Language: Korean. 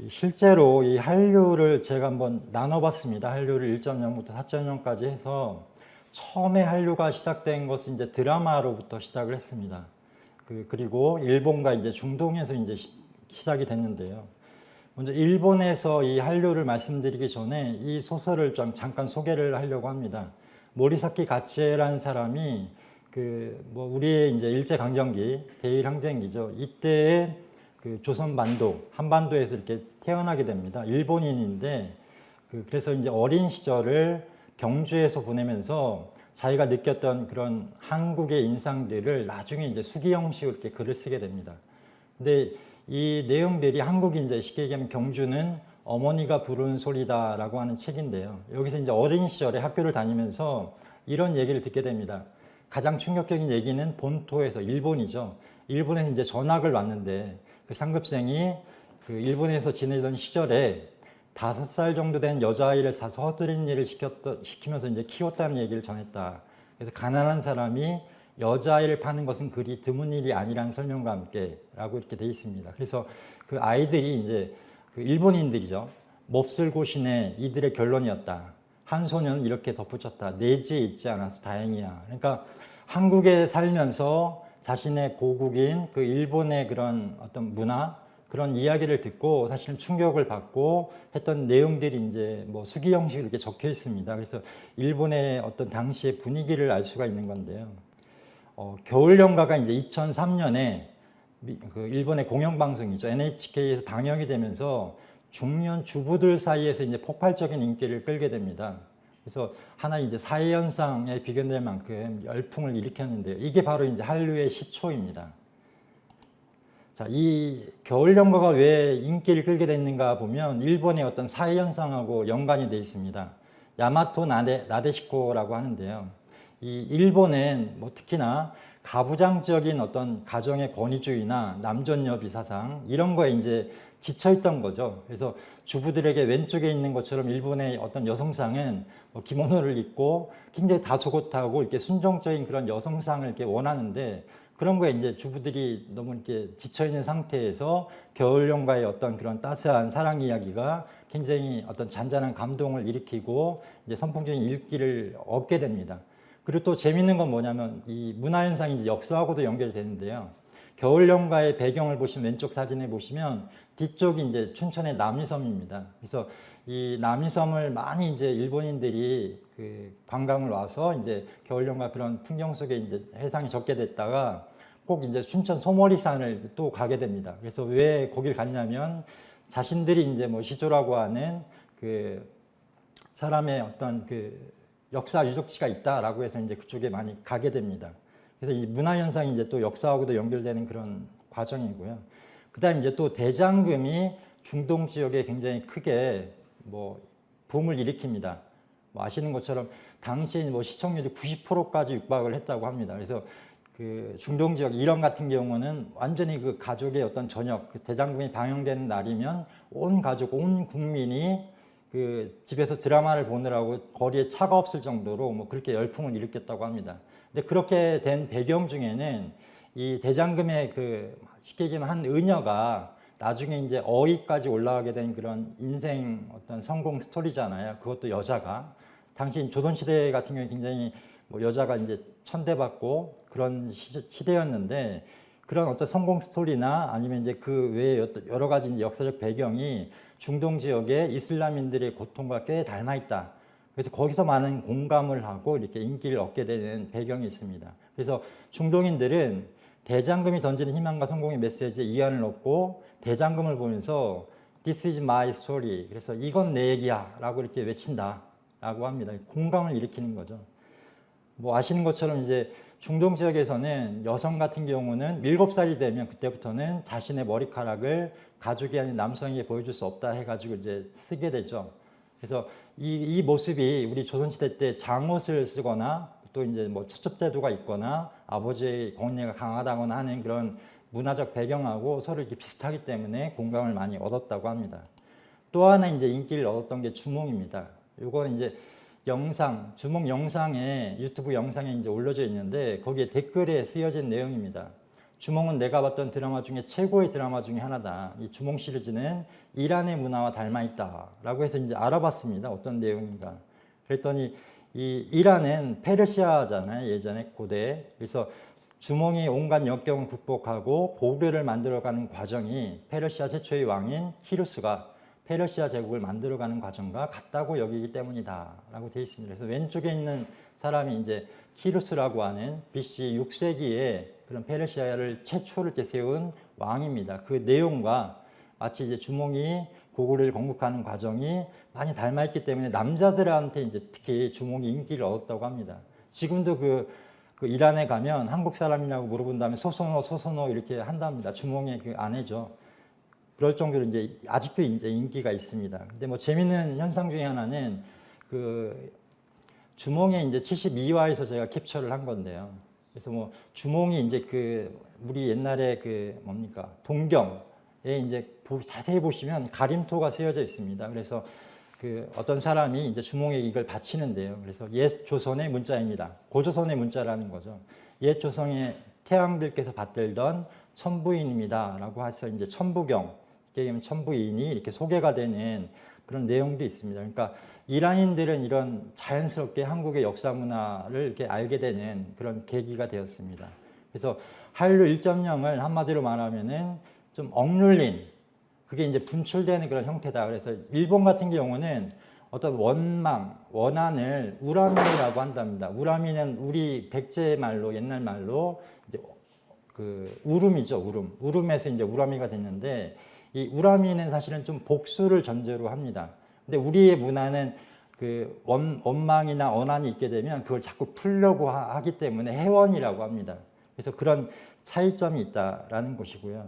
이 실제로 이 한류를 제가 한번 나눠봤습니다. 한류를 1.0부터 4.0까지 해서 처음에 한류가 시작된 것은 이제 드라마로부터 시작을 했습니다. 그, 그리고 일본과 이제 중동에서 이제 시, 시작이 됐는데요. 먼저 일본에서 이 한류를 말씀드리기 전에 이 소설을 좀 잠깐 소개를 하려고 합니다. 모리사키 가치에라는 사람이 그 뭐 우리의 이제 일제 강점기 대일 항쟁기죠. 이때에 그 조선 반도 한반도에서 이렇게 태어나게 됩니다. 일본인인데 그 그래서 이제 어린 시절을 경주에서 보내면서 자기가 느꼈던 그런 한국의 인상들을 나중에 이제 수기 형식으로 이렇게 글을 쓰게 됩니다. 근데 이 내용들이 한국이 이제 쉽게 얘기하면 경주는 어머니가 부르는 소리다라고 하는 책인데요. 여기서 이제 어린 시절에 학교를 다니면서 이런 얘기를 듣게 됩니다. 가장 충격적인 얘기는 본토에서 일본이죠. 일본에서 이제 전학을 왔는데 그 상급생이 그 일본에서 지내던 시절에 다섯 살 정도 된 여자아이를 사서 허드렛 일을 시켰다, 시키면서 이제 키웠다는 얘기를 전했다. 그래서 가난한 사람이 여자아이를 파는 것은 그리 드문 일이 아니라는 설명과 함께 라고 이렇게 돼 있습니다. 그래서 그 아이들이 이제 그 일본인들이죠. 몹쓸 고신의 이들의 결론이었다. 한 소년은 이렇게 덧붙였다. 내지에 있지 않아서 다행이야. 그러니까 한국에 살면서 자신의 고국인 그 일본의 그런 어떤 문화 그런 이야기를 듣고 사실은 충격을 받고 했던 내용들이 이제 뭐 수기 형식으로 이렇게 적혀 있습니다. 그래서 일본의 어떤 당시의 분위기를 알 수가 있는 건데요. 어, 겨울 연가가 이제 2003년에 그 일본의 공영방송이죠. NHK에서 방영이 되면서 중년 주부들 사이에서 이제 폭발적인 인기를 끌게 됩니다. 그래서 하나 이제 사회 현상에 비견될 만큼 열풍을 일으켰는데요. 이게 바로 이제 한류의 시초입니다. 자, 이 겨울 연가가 왜 인기를 끌게 됐는가 보면 일본의 어떤 사회 현상하고 연관이 되어 있습니다. 야마토 나데, 나데시코라고 하는데요. 이 일본은 뭐 특히나 가부장적인 어떤 가정의 권위주의나 남존여비 사상 이런 거에 이제 지쳐있던 거죠. 그래서 주부들에게 왼쪽에 있는 것처럼 일본의 어떤 여성상은 뭐 기모노를 입고 굉장히 다소곳하고 이렇게 순종적인 그런 여성상을 이렇게 원하는데 그런 거에 이제 주부들이 너무 이렇게 지쳐있는 상태에서 겨울연가의 어떤 그런 따스한 사랑 이야기가 굉장히 어떤 잔잔한 감동을 일으키고 이제 선풍적인 인기를 얻게 됩니다. 그리고 또 재밌는 건 뭐냐면 이 문화 현상이 역사하고도 연결되는데요. 겨울 연가의 배경을 보시면 왼쪽 사진에 보시면 뒤쪽이 이제 춘천의 남이섬입니다. 그래서 이 남이섬을 많이 이제 일본인들이 그 관광을 와서 이제 겨울 연가 그런 풍경 속에 이제 해상이 적게 됐다가 꼭 이제 춘천 소머리산을 또 가게 됩니다. 그래서 왜 거길 갔냐면 자신들이 이제 뭐 시조라고 하는 그 사람의 어떤 그 역사 유적지가 있다라고 해서 이제 그쪽에 많이 가게 됩니다. 그래서 이 문화 현상이 이제 또 역사하고도 연결되는 그런 과정이고요. 그다음 이제 또 대장금이 중동 지역에 굉장히 크게 뭐 붐을 일으킵니다. 뭐 아시는 것처럼 당시 뭐 시청률이 90%까지 육박을 했다고 합니다. 그래서 그 중동 지역 이런 같은 경우는 완전히 그 가족의 어떤 저녁 그 대장금이 방영되는 날이면 온 가족 온 국민이 그 집에서 드라마를 보느라고 거리에 차가 없을 정도로 뭐 그렇게 열풍을 일으켰다고 합니다. 근데 그렇게 된 배경 중에는 이 대장금의 그 쉽게 얘기하면 한 의녀가 나중에 이제 어휘까지 올라가게 된 그런 인생 어떤 성공 스토리잖아요. 그것도 여자가 당시 조선시대 같은 경우에 굉장히 뭐 여자가 이제 천대받고 그런 시대였는데 그런 어떤 성공 스토리나 아니면 이제 그 외에 여러 가지 역사적 배경이 중동 지역의 이슬람인들의 고통과 꽤 닮아 있다. 그래서 거기서 많은 공감을 하고 이렇게 인기를 얻게 되는 배경이 있습니다. 그래서 중동인들은 대장금이 던지는 희망과 성공의 메시지에 이해를 얻고 대장금을 보면서 This is my story. 그래서 이건 내 얘기야. 라고 이렇게 외친다. 라고 합니다. 공감을 일으키는 거죠. 뭐 아시는 것처럼 이제 중동 지역에서는 여성 같은 경우는 7살이 되면 그때부터는 자신의 머리카락을 가족이 아닌 남성에게 보여줄 수 없다 해가지고 이제 쓰게 되죠. 그래서 이, 이 모습이 우리 조선시대 때 장옷을 쓰거나 또 이제 뭐 처첩제도가 있거나 아버지의 권위가 강하다거나 하는 그런 문화적 배경하고 서로 이렇게 비슷하기 때문에 공감을 많이 얻었다고 합니다. 또 하나 이제 인기를 얻었던 게 주몽입니다. 이거는 이제 영상, 주몽 영상에 유튜브 영상에 이제 올려져 있는데 거기에 댓글에 쓰여진 내용입니다. 주몽은 내가 봤던 드라마 중에 최고의 드라마 중에 하나다. 이 주몽 시리즈는 이란의 문화와 닮아 있다라고 해서 이제 알아봤습니다. 어떤 내용인가. 그랬더니 이 이란은 페르시아잖아요. 예전에 고대. 그래서 주몽이 온갖 역경을 극복하고 보르를 만들어가는 과정이 페르시아 최초의 왕인 키루스가 페르시아 제국을 만들어가는 과정과 같다고 여기기 때문이다라고 되어 있습니다. 그래서 왼쪽에 있는 사람이 이제 키루스라고 하는 BC 6세기에 그런 페르시아를 최초를 세운 왕입니다. 그 내용과 마치 이제 주몽이 고구려를 건국하는 과정이 많이 닮아 있기 때문에 남자들한테 이제 특히 주몽이 인기를 얻었다고 합니다. 지금도 그, 그 이란에 가면 한국 사람이냐고 물어본 다음에 소소노 소소노 이렇게 한답니다. 주몽의 그 아내죠. 그럴 정도로 이제 아직도 이제 인기가 있습니다. 근데 뭐 재밌는 현상 중에 하나는 그 주몽의 이제 72화에서 제가 캡처를 한 건데요. 그래서 뭐 주몽이 이제 그 우리 옛날에 그 뭡니까 동경에 이제 보- 자세히 보시면 가림토가 쓰여져 있습니다. 그래서 그 어떤 사람이 이제 주몽에게 이걸 바치는데요. 그래서 옛 조선의 문자입니다. 고조선의 문자라는 거죠. 옛 조선의 태왕들께서 받들던 천부인입니다라고 해서 이제 천부경, 게임 천부인이 이렇게 소개가 되는 그런 내용도 있습니다. 그러니까 이란인들은 이런 자연스럽게 한국의 역사 문화를 이렇게 알게 되는 그런 계기가 되었습니다. 그래서 한류 1.0을 한마디로 말하면은 좀 억눌린 그게 이제 분출되는 그런 형태다. 그래서 일본 같은 경우는 어떤 원망, 원한을 우라미라고 한답니다. 우라미는 우리 백제 말로 옛날 말로 이제 그 우름이죠, 우름. 우름에서 이제 우라미가 됐는데 이 우라미는 사실은 좀 복수를 전제로 합니다. 근데 우리의 문화는 그 원, 원망이나 원한이 있게 되면 그걸 자꾸 풀려고 하, 기 때문에 해원이라고 합니다. 그래서 그런 차이점이 있다라는 것이고요.